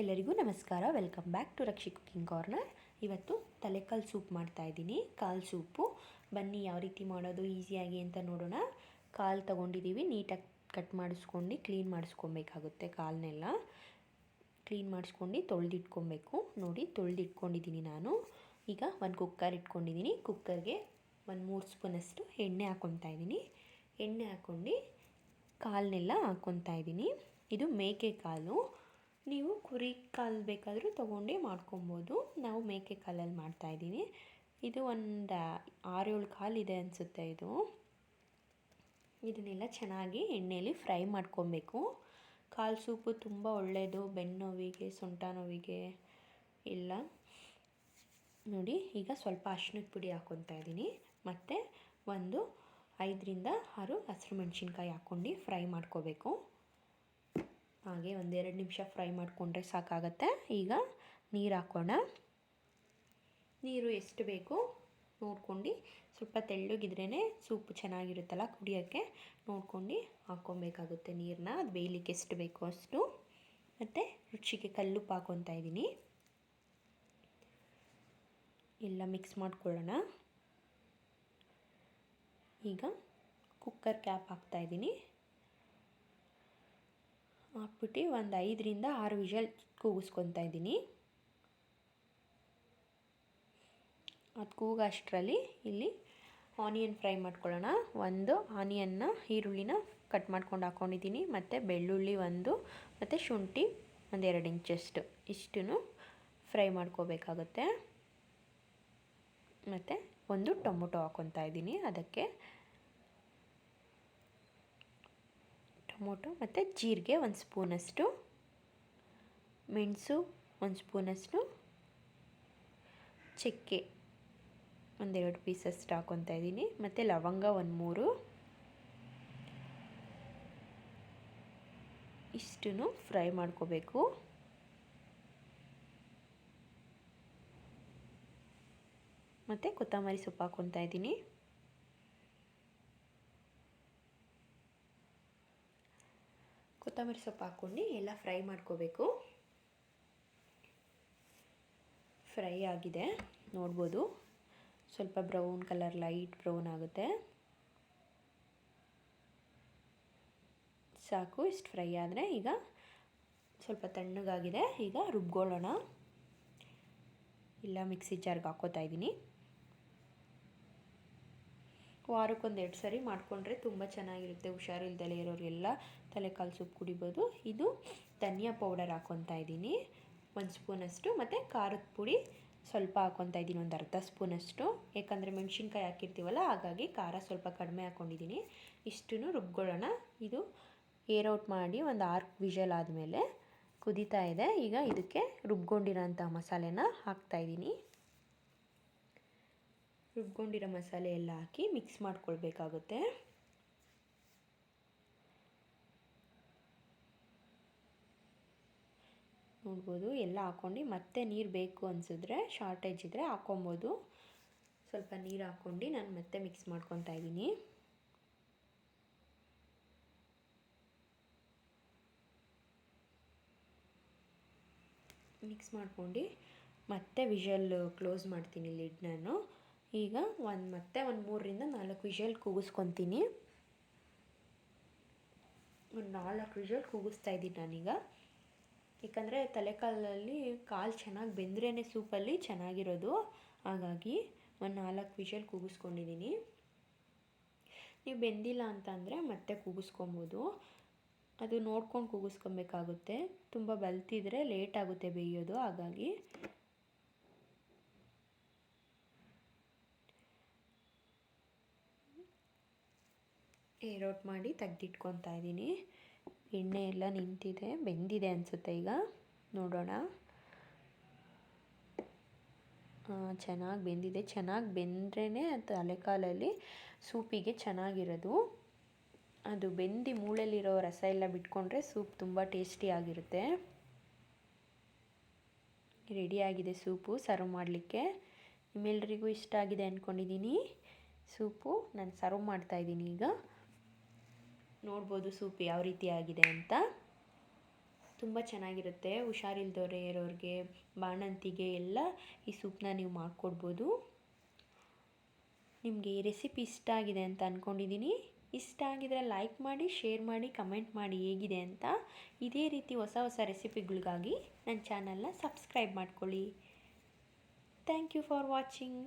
ಎಲ್ಲರಿಗೂ ನಮಸ್ಕಾರ. Welcome back to Rakshi cooking corner ಇವತ್ತು ತಲೆಕಾಲು ಸೂಪ್ ಮಾಡ್ತಾ ಇದ್ದೀನಿ. ಕಾಲು ಸೂಪು ಬನ್ನಿ ಯಾವ ರೀತಿ ಮಾಡೋದು ಈಸಿಯಾಗಿ ಅಂತ ನೋಡೋಣ. ಕಾಲು ತೊಗೊಂಡಿದ್ದೀವಿ. ನೀಟಾಗಿ ಕಟ್ ಮಾಡಿಸ್ಕೊಂಡು ಕ್ಲೀನ್ ಮಾಡಿಸ್ಕೊಬೇಕಾಗುತ್ತೆ ಕಾಲನ್ನೆಲ್ಲ ಕ್ಲೀನ್ ಮಾಡಿಸ್ಕೊಂಡು ತೊಳೆದಿಟ್ಕೊಬೇಕು. ನೋಡಿ, ತೊಳೆದಿಟ್ಕೊಂಡಿದ್ದೀನಿ ನಾನು. ಈಗ ಒಂದು ಕುಕ್ಕರ್ ಇಟ್ಕೊಂಡಿದ್ದೀನಿ. ಕುಕ್ಕರ್ಗೆ ಒಂದು ಮೂರು ಸ್ಪೂನಷ್ಟು ಎಣ್ಣೆ ಹಾಕ್ಕೊತಾ ಇದ್ದೀನಿ. ಎಣ್ಣೆ ಹಾಕ್ಕೊಂಡು ಕಾಲನ್ನೆಲ್ಲ ಹಾಕ್ಕೊತಾ ಇದ್ದೀನಿ. ಇದು ಮೇಕೆ ಕಾಲು. ನೀವು ಕುರಿ ಕಾಲು ಬೇಕಾದರೂ ತೊಗೊಂಡು ಮಾಡ್ಕೊಬೋದು. ನಾವು ಮೇಕೆ ಕಾಲಲ್ಲಿ ಮಾಡ್ತಾಯಿದ್ದೀನಿ ಇದು ಒಂದು ಆರೇಳು ಕಾಲು ಇದೆ ಅನಿಸುತ್ತೆ ಇದು. ಇದನ್ನೆಲ್ಲ ಚೆನ್ನಾಗಿ ಎಣ್ಣೆಯಲ್ಲಿ ಫ್ರೈ ಮಾಡ್ಕೊಬೇಕು. ಕಾಲು ಸೂಪು ತುಂಬ ಒಳ್ಳೆಯದು ಬೆನ್ನು ನೋವಿಗೆ, ಸೊಂಟ ನೋವಿಗೆ ಎಲ್ಲ. ನೋಡಿ, ಈಗ ಸ್ವಲ್ಪ ಅರ್ಶಿನದ ಪುಡಿ ಹಾಕ್ಕೊತಾ ಇದ್ದೀನಿ. ಮತ್ತು ಒಂದು ಐದರಿಂದ ಆರು ಹಸಿರು ಮೆಣಸಿನ್ಕಾಯಿ ಹಾಕ್ಕೊಂಡು ಫ್ರೈ ಮಾಡ್ಕೋಬೇಕು. ಹಾಗೆ ಒಂದೆರಡು ನಿಮಿಷ ಫ್ರೈ ಮಾಡಿಕೊಂಡ್ರೆ ಸಾಕಾಗತ್ತೆ. ಈಗ ನೀರು ಹಾಕೋಣ. ನೀರು ಎಷ್ಟು ಬೇಕು ನೋಡ್ಕೊಂಡು ಸ್ವಲ್ಪ ತೆಳ್ಳಗಿದ್ರೇ ಸೂಪ್ ಚೆನ್ನಾಗಿರುತ್ತಲ್ಲ ಕುಡಿಯೋಕ್ಕೆ ನೋಡ್ಕೊಂಡು ಹಾಕ್ಕೊಬೇಕಾಗುತ್ತೆ ನೀರನ್ನ ಅದು ಬೇಯಲಿಕ್ಕೆ ಎಷ್ಟು ಬೇಕೋ ಅಷ್ಟು. ಮತ್ತು ರುಚಿಗೆ ಕಲ್ಲುಪ್ಪು ಹಾಕೊತಾ ಇದ್ದೀನಿ. ಎಲ್ಲ ಮಿಕ್ಸ್ ಮಾಡ್ಕೊಳ್ಳೋಣ. ಈಗ ಕುಕ್ಕರ್ ಕ್ಯಾಪ್ ಹಾಕ್ತಾಯಿದ್ದೀನಿ ಹಾಕ್ಬಿಟ್ಟು ಒಂದು ಐದರಿಂದ ಆರು ವಿಷಲ್ ಕೂಗಿಸ್ಕೊತಾ ಇದ್ದೀನಿ. ಅದು ಕೂಗಷ್ಟರಲ್ಲಿ ಇಲ್ಲಿ ಆನಿಯನ್ ಫ್ರೈ ಮಾಡ್ಕೊಳ್ಳೋಣ. ಒಂದು ಆನಿಯನ್ನ, ಈರುಳ್ಳಿನ ಕಟ್ ಮಾಡ್ಕೊಂಡು ಹಾಕ್ಕೊಂಡಿದ್ದೀನಿ ಮತ್ತು ಬೆಳ್ಳುಳ್ಳಿ ಒಂದು, ಮತ್ತು ಶುಂಠಿ ಒಂದೆರಡು ಇಂಚಷ್ಟು. ಇಷ್ಟನ್ನು ಫ್ರೈ ಮಾಡ್ಕೋಬೇಕಾಗುತ್ತೆ. ಮತ್ತು ಒಂದು ಟೊಮೊಟೊ ಹಾಕ್ಕೊತಾ ಇದ್ದೀನಿ. ಅದಕ್ಕೆ ಟೊಮೊಟೊ ಮತ್ತು ಜೀರಿಗೆ ಒಂದು ಸ್ಪೂನಷ್ಟು, ಮೆಣಸು ಒಂದು ಸ್ಪೂನಷ್ಟು, ಚಕ್ಕೆ ಒಂದೆರಡು ಪೀಸಷ್ಟು ಹಾಕ್ಕೊತಾ ಇದ್ದೀನಿ. ಮತ್ತು ಲವಂಗ ಒಂದು ಮೂರು. ಇಷ್ಟನ್ನು ಫ್ರೈ ಮಾಡ್ಕೋಬೇಕು. ಮತ್ತು ಕೊತ್ತಂಬರಿ ಸೊಪ್ಪು ಹಾಕ್ಕೊತಾ ಇದ್ದೀನಿ. ಕೊತ್ತಂಬರಿ ಸೊಪ್ಪು ಹಾಕ್ಕೊಂಡು ಎಲ್ಲ ಫ್ರೈ ಮಾಡ್ಕೋಬೇಕು. ಫ್ರೈ ಆಗಿದೆ, ನೋಡ್ಬೋದು. ಸ್ವಲ್ಪ ಬ್ರೌನ್ ಕಲರ್, ಲೈಟ್ ಬ್ರೌನ್ ಆಗುತ್ತೆ. ಸಾಕು, ಇಷ್ಟು ಫ್ರೈ ಆದರೆ ಈಗ ಸ್ವಲ್ಪ ತಣ್ಣಗಾಗಿದೆ. ಈಗ ರುಬ್ಕೊಳ್ಳೋಣ. ಇಲ್ಲ, ಮಿಕ್ಸಿ ಜಾರ್ಗೆ ಹಾಕ್ಕೋತಾ ಇದ್ದೀನಿ. ವಾರಕ್ಕೊಂದು ಎರಡು ಸರಿ ಮಾಡಿಕೊಂಡ್ರೆ ತುಂಬ ಚೆನ್ನಾಗಿರುತ್ತೆ. ಹುಷಾರಿಲ್ದಲೇ ಇರೋರೆಲ್ಲ ತಲೆಕಾಲು ಸೂಪ್ ಕುಡಿಬೋದು. ಇದು ಧನಿಯಾ ಪೌಡರ್ ಹಾಕ್ಕೊತಾ ಇದ್ದೀನಿ. ಒಂದು ಸ್ಪೂನಷ್ಟು ಮತ್ತು ಖಾರದ ಪುಡಿ ಸ್ವಲ್ಪ ಹಾಕ್ಕೊತಾ ಇದ್ದೀನಿ. ಒಂದು ಅರ್ಧ ಸ್ಪೂನಷ್ಟು ಯಾಕಂದರೆ ಮೆಣಸಿನ್ಕಾಯಿ ಹಾಕಿರ್ತೀವಲ್ಲ, ಹಾಗಾಗಿ ಖಾರ ಸ್ವಲ್ಪ ಕಡಿಮೆ ಹಾಕ್ಕೊಂಡಿದ್ದೀನಿ ಇಷ್ಟನ್ನು ರುಬ್ಕೊಳ್ಳೋಣ. ಇದು ಏರ್ ಔಟ್ ಮಾಡಿ ಒಂದು ಆರು ವಿಷಲ್ ಆದಮೇಲೆ ಕುದೀತಾ ಇದೆ. ಈಗ ಇದಕ್ಕೆ ರುಬ್ಕೊಂಡಿರೋಂಥ ಮಸಾಲೆನ ಹಾಕ್ತಾಯಿದ್ದೀನಿ ರುಬ್ಕೊಂಡಿರೋ ಮಸಾಲೆ ಎಲ್ಲ ಹಾಕಿ ಮಿಕ್ಸ್ ಮಾಡ್ಕೊಳ್ಬೇಕಾಗುತ್ತೆ. ನೋಡ್ಬೋದು, ಎಲ್ಲ ಹಾಕ್ಕೊಂಡು ಮತ್ತೆ ನೀರು ಬೇಕು ಅನಿಸಿದ್ರೆ ಶಾರ್ಟೇಜ್ ಇದ್ದರೆ ಹಾಕ್ಕೊಬೋದು ಸ್ವಲ್ಪ ನೀರು ಹಾಕ್ಕೊಂಡು ನಾನು ಮತ್ತೆ ಮಿಕ್ಸ್ ಮಾಡ್ಕೊತಾ ಇದ್ದೀನಿ. ಮಿಕ್ಸ್ ಮಾಡ್ಕೊಂಡು ಮತ್ತೆ ವಿಷಲ್ ಕ್ಲೋಸ್ ಮಾಡ್ತೀನಿ ಲಿಡ್ ನಾನು. ಈಗ ಒಂದು ಮತ್ತೆ ಒಂದು ಮೂರರಿಂದ ನಾಲ್ಕು ವಿಷಲ್ ಕೂಗಿಸ್ಕೊತೀನಿ. ಒಂದು ನಾಲ್ಕು ವಿಷಲ್ ಕೂಗಿಸ್ತಾ ಇದ್ದೀನಿ ನಾನೀಗ. ಏಕೆಂದರೆ ತಲೆಕಾಲಲ್ಲಿ ಕಾಲು ಚೆನ್ನಾಗಿ ಬೆಂದ್ರೇ ಸೂಪಲ್ಲಿ ಚೆನ್ನಾಗಿರೋದು. ಹಾಗಾಗಿ ಒಂದು ನಾಲ್ಕು ವಿಷಲ್ ಕೂಗಿಸ್ಕೊಂಡಿದ್ದೀನಿ. ನೀವು ಬೆಂದಿಲ್ಲ ಅಂತಂದರೆ ಮತ್ತೆ ಕೂಗಿಸ್ಕೊಬೋದು. ಅದು ನೋಡ್ಕೊಂಡು ಕೂಗಿಸ್ಕೊಬೇಕಾಗುತ್ತೆ. ತುಂಬ ಬಲ್ತಿದ್ರೆ ಲೇಟ್ ಆಗುತ್ತೆ ಬೇಯೋದು. ಹಾಗಾಗಿ ಏರೋಟ್ ಮಾಡಿ ತೆಗ್ದಿಟ್ಕೊತಾ ಇದ್ದೀನಿ. ಎಣ್ಣೆ ಎಲ್ಲ ನಿಂತಿದೆ, ಬೆಂದಿದೆ ಅನಿಸುತ್ತೆ ಈಗ. ನೋಡೋಣ. ಚೆನ್ನಾಗಿ ಬೆಂದಿದೆ. ಚೆನ್ನಾಗಿ ಬೆಂದ್ರೇ ತಲೆಕಾಲಲ್ಲಿ ಸೂಪಿಗೆ ಚೆನ್ನಾಗಿರೋದು. ಅದು ಬೆಂದಿ ಮೂಳೆಲಿರೋ ರಸ ಎಲ್ಲ ಬಿಟ್ಕೊಂಡ್ರೆ ಸೂಪ್ ತುಂಬ ಟೇಸ್ಟಿಯಾಗಿರುತ್ತೆ ರೆಡಿಯಾಗಿದೆ ಸೂಪು, ಸರ್ವ್ ಮಾಡಲಿಕ್ಕೆ. ನಿಮ್ಮೆಲ್ಲರಿಗೂ ಇಷ್ಟ ಆಗಿದೆ ಅಂದ್ಕೊಂಡಿದ್ದೀನಿ ಸೂಪು. ನಾನು ಸರ್ವ್ ಮಾಡ್ತಾಯಿದ್ದೀನಿ ಈಗ. ನೋಡ್ಬೋದು ಸೂಪ್ ಯಾವ ರೀತಿ ಆಗಿದೆ ಅಂತ. ತುಂಬ ಚೆನ್ನಾಗಿರುತ್ತೆ. ಹುಷಾರಿಲ್ದವ್ರೆ ಇರೋರಿಗೆ, ಬಾಣಂತಿಗೆ ಎಲ್ಲ ಈ ಸೂಪ್ನ ನೀವು ಮಾಡಿಕೊಡ್ಬೋದು. ನಿಮಗೆ ಈ ರೆಸಿಪಿ ಇಷ್ಟ ಆಗಿದೆ ಅಂತ ಅಂದ್ಕೊಂಡಿದ್ದೀನಿ ಇಷ್ಟ ಆಗಿದ್ರೆ ಲೈಕ್ ಮಾಡಿ, ಶೇರ್ ಮಾಡಿ, ಕಮೆಂಟ್ ಮಾಡಿ ಹೇಗಿದೆ ಅಂತ. ಇದೇ ರೀತಿ ಹೊಸ ಹೊಸ ರೆಸಿಪಿಗಳಿಗಾಗಿ ನನ್ನ ಚಾನಲ್ನ ಸಬ್ಸ್ಕ್ರೈಬ್ ಮಾಡ್ಕೊಳ್ಳಿ. Thank you for watching.